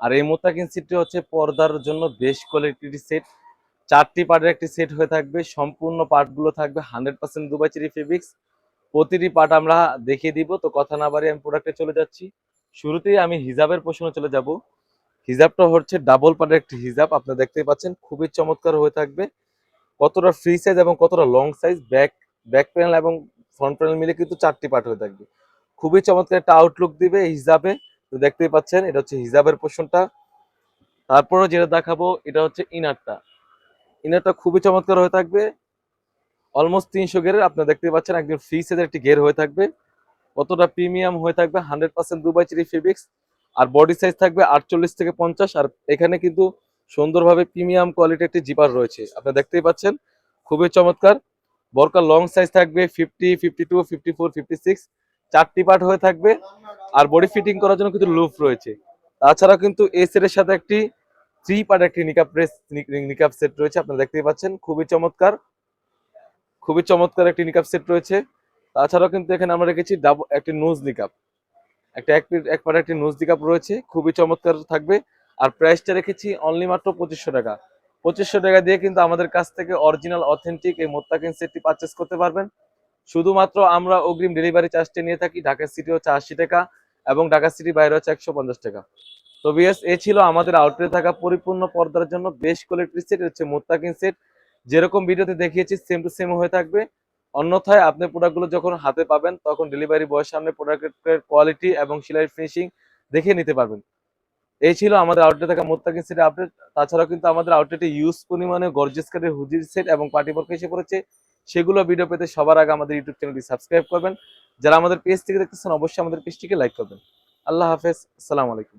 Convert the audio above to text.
আর এই মোত্তাকিন সেটটি হচ্ছে পর্দার জন্য বেশ কোয়ালিটির সেট চারটি পার্টের একটি সেট হয়ে থাকবে, সম্পূর্ণ পার্টগুলো থাকবে hundred percent Dubai cherry fabrics. প্রতিটি পার্ট আমরা দেখিয়ে দিব, তো কথা না বাড়িয়ে আমি প্রোডাক্টে চলে যাচ্ছি। শুরুতেই আমি হিজাবের প্রশ্নে চলে যাব। হিজাবটা হচ্ছে ডাবল পার্টের একটি হিজাব আপনারা দেখতেই পাচ্ছেন, খুবই চমৎকার হয়ে থাকবে। কতটা ফ্রি সাইজ এবং কতটা long size back back panel এবং ফ্রন্ট প্যানেল মিলে কিন্তু চারটি পার্ট হয়ে থাকবে। খুবই চমৎকার একটা আউটলুক দিবে হিজাবে। তো দেখতেই পাচ্ছেন, এটা হচ্ছে হিজাবের পোর্শনটা তারপরে যেটা দেখাবো, এটা হচ্ছে ইনারটা। ইনারটা খুবই চমৎকার হয়ে থাকবে। অলমোস্ট তিনশো গেরের, আপনারা দেখতে পাচ্ছেন, একদম ফ্রি সাইজের একটি গের হয়ে থাকবে। কতটা প্রিমিয়াম হয়ে থাকবে? Hundred percent Dubai cherry fabrics আর বডি সাইজ থাকবে আটচল্লিশ থেকে পঞ্চাশ। আর এখানে কিন্তু সুন্দরভাবে প্রিমিয়াম কোয়ালিটি একটি জিপার রয়েছে। আপনারা দেখতেই পাচ্ছেন, খুবই চমৎকার। বরকার লং সাইজ থাকবে fifty fifty two fifty four fifty six চারটি পার্ট হয়ে থাকবে। আর বডি ফিটিং করার জন্য কিন্তু লুপ রয়েছে। তাছাড়া কিন্তু এই সেটের সাথে একটি থ্রি পার্ট একটি নিকাপ প্রেস নিকাপ সেট রয়েছে, আপনারা দেখতেই পাচ্ছেন। খুবই চমৎকার খুবই চমৎকার একটি নিকাপ সেট রয়েছে। তাছাড়াও কিন্তু এখানে আমরা রেখেছি ডাবল একটি নোজ নিকাপ একটা এক এক পার্ট একটি নোজ নিকাপ রয়েছে, খুবই চমৎকার থাকবে। আর প্রাইসটা রেখেছি অনলি মাত্র পঁচিশশো টাকা। পঁচিশশো টাকা দিয়ে কিন্তু আমাদের কাছ থেকে অরিজিনাল অথেন্টিক এই মোত্তাকিন সেটটি পারচেস করতে পারবেন। শুধুমাত্র আমরা অগ্রিম ডেলিভারি চার্জটি নিয়ে থাকি, ঢাকা সিটি হচ্ছে আশি টাকা এবং ঢাকা সিটি বাইরে হচ্ছে একশো পঞ্চাশ টাকা। তো বিএস, এ ছিল আমাদের আউটলেটে থাকা পরিপূর্ণ পর্দার জন্য বেশ কোয়ালিটির সেট হচ্ছে মোত্তাকিন সেট যেরকম ভিডিওতে দেখিয়েছি সেম টু সেম হয়ে থাকবে। অন্যথায় আপনি প্রোডাক্টগুলো যখন হাতে পাবেন, তখন ডেলিভারি বয়ের সামনে প্রোডাক্টের কোয়ালিটি এবং সেলাই ফিনিশিং দেখে নিতে পারবেন। এই ছিল আমাদের আউটলেটে থাকা মোত্তাকিন সেটের আপডেট তাছাড়াও কিন্তু আমাদের আউটলেটে ইউজ পরিমাণে গর্জেস কাটের হুজির সেট এবং পার্টি বর্ক এসে পড়েছে। সেগুলো ভিডিও পেতে সবার আগে আমাদের ইউটিউব চ্যানেলটি সাবস্ক্রাইব করবেন। যারা আমাদের পেজ থেকে দেখতেছেন, অবশ্যই আমাদের পেজটিকে লাইক করবেন। আল্লাহ হাফেজ, আসসালামু আলাইকুম।